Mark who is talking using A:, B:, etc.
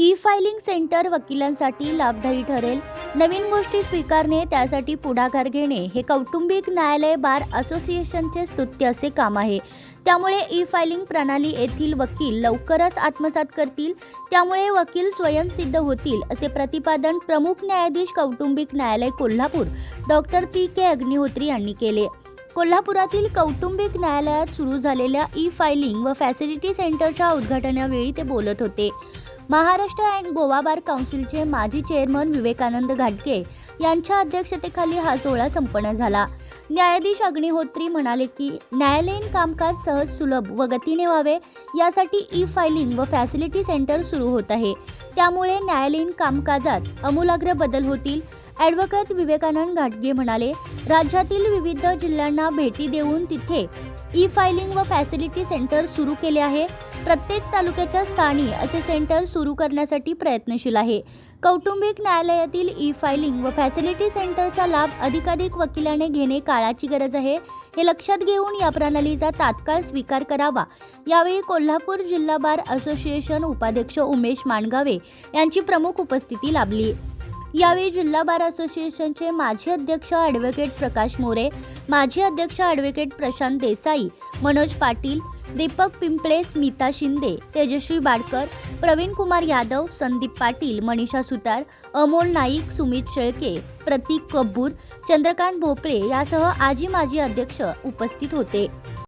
A: Filing centre वकिलांसाठी लाभदायी ठरेल. नवीन गोष्टी स्वीकारणे त्यासाठी पुढाकार घेणे हे कौटुंबिक न्यायालय बार असोसिएशनचे स्तुत्य असे काम आहे. त्यामुळे ई फायलिंग प्रणाली येथील वकील लवकरच आत्मसात करतील. त्यामुळे वकील स्वयंसिद्ध होतील असे प्रतिपादन प्रमुख न्यायाधीश कौटुंबिक न्यायालय Kolhapur doctor P K Agnihotri यांनी केले. कोल्हापुरातील कौटुंबिक न्यायालयात सुरू झालेल्या ई फायलिंग व फॅसिलिटी सेंटरच्या उद्घाटनावेळी ते बोलत होते. महाराष्ट्र अँड गोवा बार काउन्सिलचे माजी चेअरमन विवेकानंद घाटगे यांच्या अध्यक्षतेखाली हा सोहळा संपन्न झाला. न्यायाधीश अग्निहोत्री म्हणाले की न्यायालयीन कामकाज सहज सुलभ व गतीने व्हावे यासाठी ई फायलिंग व फॅसिलिटी सेंटर सुरू होत आहे. त्यामुळे न्यायालयीन कामकाजात आमूलाग्र बदल होतील. ॲडव्होकेट विवेकानंद घाटगे म्हणाले राज्यातील विविध जिल्ह्यांना भेटी देऊन तिथे ई फायलिंग व फॅसिलिटी सेंटर सुरू केले आहे. प्रत्येक तालुक्याच्या स्थानी असे सेंटर सुरू करण्यासाठी प्रयत्नशील आहे. कौटुंबिक न्यायालयातील ई फायलिंग व फॅसिलिटी सेंटरचा लाभ अधिकाधिक वकिलाने घेणे काळाची गरज आहे. हे लक्षात घेऊन या प्रणालीचा तात्काळ स्वीकार करावा. यावेळी कोल्हापूर जिल्हा बार असोसिएशन उपाध्यक्ष उमेश माणगावे यांची प्रमुख उपस्थिती लाभली. यावेळी जिल्हा बार असोसिएशनचे माजी अध्यक्ष ॲडव्होकेट प्रकाश मोरे माजी अध्यक्ष ॲडव्होकेट प्रशांत देसाई मनोज पाटील दीपक पिंपळे स्मिता शिंदे तेजश्री बाडकर प्रवीण कुमार यादव संदीप पाटील मनीषा सुतार अमोल नाईक सुमित शेळके प्रतीक कब्बूर चंद्रकांत भोपळे यासह आजी माजी अध्यक्ष उपस्थित होते.